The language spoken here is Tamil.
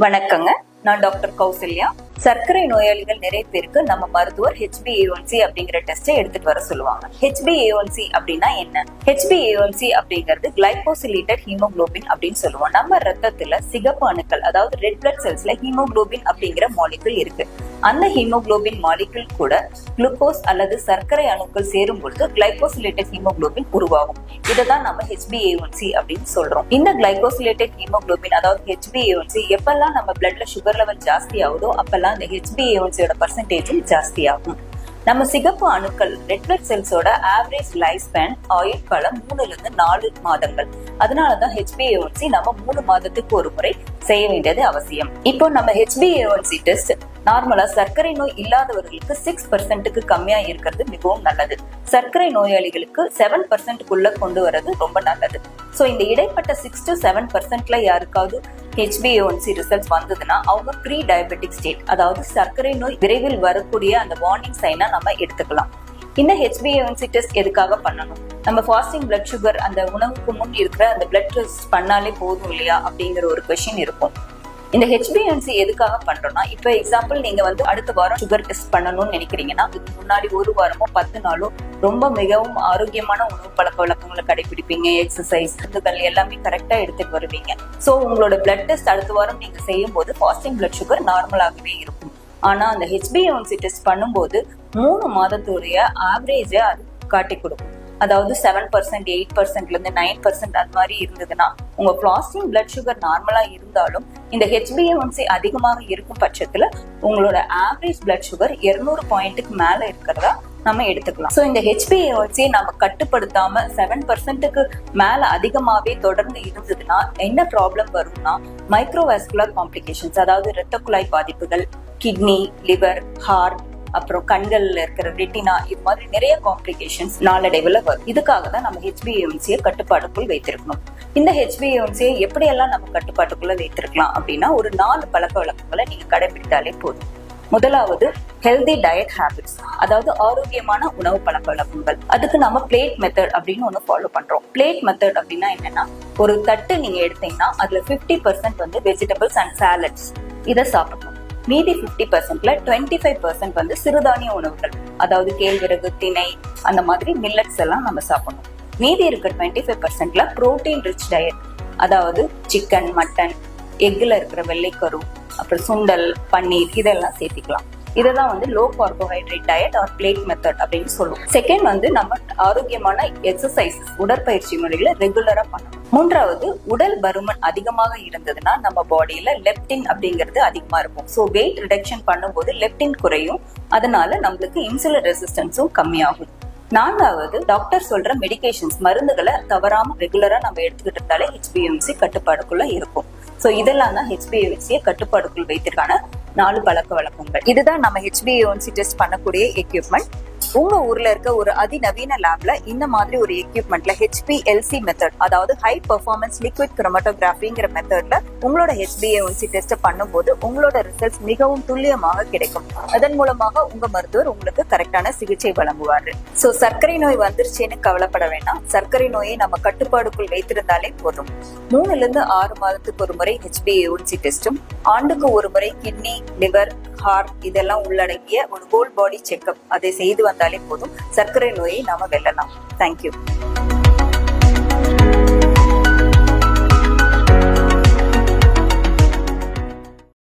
வணக்கங்க. நான் டாக்டர் கௌசல்யா. சர்க்கரை நோயாளிகள் நிறைய பேருக்கு நம்ம மருத்துவர் ஹெச்பிஏஒன்சி அப்படிங்கிற டெஸ்ட்டை எடுத்துட்டு வர சொல்லுவாங்க. ஹெச்பிஏஒன்சி அப்படின்னா என்ன? ஹெச்பிஏஒன்சி அப்படிங்கிறது கிளைகோசிலேட்டட் ஹீமோகுளோபின் அப்படின்னு சொல்லுவோம். நம்ம ரத்தத்துல சிகப்பு அணுக்கள் அதாவது ரெட் பிளட் செல்ஸ்ல ஹீமோகுளோபின் அப்படிங்கிற மாலிகுல் இருக்கு. அந்த ஹீமோகுளோபின் மாலிகுல் கூட குளுக்கோஸ் அல்லது சர்க்கரை அணுக்கள் சேரும் பொழுது கிளைகோசிலேட்டட் ஹீமோகுளோபின் உருவாகும். இதை தான் நம்ம ஹெச்பிஏஒன்சி அப்படின்னு சொல்றோம். இந்த கிளைகோசிலேட்டட் ஹீமோகுளோபின் அதாவது ஹெச்பிஏஒன்சி எப்பெல்லாம் நம்ம பிளட்ல சுகர் லெவல் ஜாஸ்தி ஆகுதோ அப்பெல்லாம் இந்த ஹெச்பிஏஒன்சியோட பர்சன்டேஜும் ஜாஸ்தி ஆகும் நம்ம சிகப்பு அணுக்கள் ரெட் பிளட் செல்ஸோட ஆவரேஜ் லைஃப் ஸ்பேன் ஆயுள் காலம் மூணுல இருந்து நாலு மாதங்கள். அதனாலதான் ஹெச்பிஏஒன்சி நம்ம மூணு மாதத்துக்கு ஒரு முறை செய்ய வேண்டியது அவசியம். இப்போ நம்ம ஹெச்பிஏஒன்சி டெஸ்ட் நார்மலா சர்க்கரை நோய் இல்லாதவர்களுக்கு சிக்ஸ் பர்சன்ட்டுக்கு கம்மியா இருக்கிறது மிகவும் நல்லது. சர்க்கரை நோயாளிகளுக்கு செவன் பர்சன்ட்குள்ள கொண்டு வர்றது ரொம்ப நல்லது. சோ இந்த இடைப்பட்ட சிக்ஸ் டு செவன் பர்சன்ட்ல யாருக்காவது ஹெச்பிஏஒன்சி ரிசல்ட்ஸ் வந்ததுன்னா அவங்க ப்ரீ டயபெட்டிக் ஸ்டேட் அதாவது சர்க்கரை நோய் விரைவில் வரக்கூடிய அந்த வார்னிங் சைனா நம்ம எடுத்துக்கலாம். இந்த ஹெச்பிஏஒன்சி டெஸ்ட் எதுக்காக பண்ணணும்? நம்ம ஃபாஸ்டிங் பிளட் சுகர் அந்த உணவுக்கு முன் இருக்கிற அந்த பிளட் டெஸ்ட் பண்ணாலே போதும் இல்லையா அப்படிங்கிற ஒரு கொஷின் இருக்கும். இந்த ஹெச்பிஎன்சி எதுக்காக பண்றோம்னா இப்போ எக்ஸாம்பிள் நீங்க வந்து அடுத்த வாரம் சுகர் டெஸ்ட் பண்ணணும்னு நினைக்கிறீங்கன்னா அதுக்கு முன்னாடி ஒரு வாரமோ பத்து நாளோ ரொம்ப மிகவும் ஆரோக்கியமான உணவு பழக்க வழக்கங்களை கடைபிடிப்பீங்க. எக்ஸசைஸ் இதுகள் எல்லாமே கரெக்டா எடுத்துட்டு வருவீங்க. சோ உங்களோட பிளட் டெஸ்ட் அடுத்த வாரம் நீங்க செய்யும் போது ஃபாஸ்டிங் பிளட் சுகர் நார்மலாகவே இருக்கும். ஆனா அந்த ஹெச்பிஎன்சி டெஸ்ட் பண்ணும்போது மூணு மாதத்துடைய ஆவரேஜை அது காட்டி கொடுக்கும். அதாவது செவன் பர்சன்ட் எயிட் பர்சன்ட்ல இருந்து நைன் பர்சன்ட் அது மாதிரி இருந்ததுன்னா உங்க ஃபாஸ்டிங் பிளட் சுகர் நார்மலா இருந்தாலும் இந்த ஹெச்பிஎன்சி அதிகமாக இருக்கும் பட்சத்துல உங்களோட ஆவரேஜ் பிளட் சுகர் இருநூறு பாயிண்ட்டுக்கு மேல இருக்கிறதா நம்ம எடுத்துக்கலாம். ஸோ இந்த ஹெச்பிஏஒன்சி நம்ம கட்டுப்படுத்தாம செவன் பர்சன்ட்டுக்கு மேல அதிகமாகவே தொடர்ந்து இருந்ததுன்னா என்ன ப்ராப்ளம் வரும்னா மைக்ரோவாஸ்குலர் காம்ப்ளிகேஷன்ஸ் அதாவது இரத்த குழாய் பாதிப்புகள் கிட்னி லிவர் ஹார்ட் அப்புறம் கண்கள்ல இருக்கிற ரெட்டினா இது மாதிரி நிறைய காம்ப்ளிகேஷன்ஸ் நாளடைவில் வரும். இதுக்காக தான் நம்ம ஹெச்பிஎம்சியை கட்டுப்பாட்டுக்குள் வைத்திருக்கணும். இந்த ஹெச்பிஎம்சியை எப்படியெல்லாம் நம்ம கட்டுப்பாட்டுக்குள்ள வைத்திருக்கலாம் அப்படின்னா ஒரு நாலு பழக்க வழக்கங்களை நீங்க கடைபிடித்தாலே போதும். முதலாவது ஹெல்தி டயட் ஹேபிட்ஸ் அதாவது ஆரோக்கியமான உணவு பழக்க வழக்கங்கள். அதுக்கு நம்ம பிளேட் மெத்தட் அப்படின்னு ஒன்று ஃபாலோ பண்றோம். பிளேட் மெத்தட் அப்படின்னா என்னன்னா ஒரு தட்டு நீங்க எடுத்தீங்கன்னா அதுல பிப்டி பர்சன்ட் வந்து வெஜிடபிள்ஸ் அண்ட் சாலட்ஸ் இதை சாப்பிடணும். மீதி பிப்டி பர்சன்ட்ல டுவெண்ட்டி ஃபைவ் பர்சன்ட் வந்து சிறுதானிய உணவுகள் அதாவது கேழ்விறகு திணை அந்த மாதிரி மில்லட்ஸ் எல்லாம் நம்ம சாப்பிடணும். மீதி இருக்க டுவெண்ட்டி ஃபைவ் பர்சன்ட்ல ப்ரோட்டீன் ரிச் டயட் அதாவது சிக்கன் மட்டன் எக்ல இருக்கிற வெள்ளைக்கரு அப்புறம் சுண்டல் பன்னீர் இதெல்லாம் சேர்த்திக்கலாம். இதெல்லாம் வந்து low carbohydrate diet or plate method அப்படின்னு சொல்லுவோம். செகண்ட் வந்து நம்ம ஆரோக்கியமான எக்ஸசைஸ் உடற்பயிற்சி முறைகளை ரெகுலரா பண்ணணும். மூன்றாவது உடல் பருமன் அதிகமாக இருந்ததுன்னா நம்ம பாடியில லெப்டின் அப்படிங்கிறது அதிகமா இருக்கும். ஸோ வெயிட் ரிடக்ஷன் பண்ணும்போது லெப்டின் குறையும். அதனால நம்மளுக்கு இன்சுலின் ரெசிஸ்டன்ஸும் கம்மியாகும். நான்காவது டாக்டர் சொல்ற மெடிகேஷன்ஸ் மருந்துகளை தவறாம ரெகுலரா நம்ம எடுத்துக்கிட்டு இருந்தாலே ஹெச்பிஎம்சி கட்டுப்பாடுக்குள்ள இருக்கும். சோ இதெல்லாம் தான் ஹெச்பிஎம்சியை கட்டுப்பாடுக்குள் வைத்திருக்கான நாலு பழக்க வழக்கங்கள். இதுதான் நம்ம ஹெச்பிஏஒன்சி டெஸ்ட் பண்ணக்கூடிய எக்யூப்மெண்ட் உங்க ஊர்ல இருக்க ஒரு அதிநவீன லேப்ல இந்த மாதிரி ஒரு எக்யூப்மெண்ட்ல ஹெச்பிஎல்சி மெத்தட் அதாவது ஹை பெர்ஃபார்மன்ஸ் லிக்விட் கிரோமட்டோகிராஃபிங்கிற மெத்தட்ல உங்களோட ஹெச்பிஏஒன்சி டெஸ்ட் பண்ணும்போது உங்களோட ரிசல்ட்ஸ் மிகவும் துல்லியமாக கிடைக்கும். அதன் மூலமாக உங்க மருத்துவர் உங்களுக்கு கரெக்டான சிகிச்சை வழங்குவாரு. சோ சர்க்கரை நோய் வந்துருச்சுன்னு கவலைப்பட வேண்டாம். சர்க்கரை நோயை நம்ம கட்டுப்பாடுக்குள் வைத்திருந்தாலே போதும். மூணுல இருந்து ஆறு மாதத்துக்கு ஒரு முறை ஹெச்பிஏஒன்சி டெஸ்டும் ஆண்டுக்கு ஒரு முறை கிட்னி லிவர் ஹார்ட் இதெல்லாம் உள்ளடங்கிய ஒரு ஹோல் பாடி செக்அப் அதை செய்து வந்தாலே போதும். சர்க்கரை நோயை நாம வெல்லலாம். தேங்க்யூ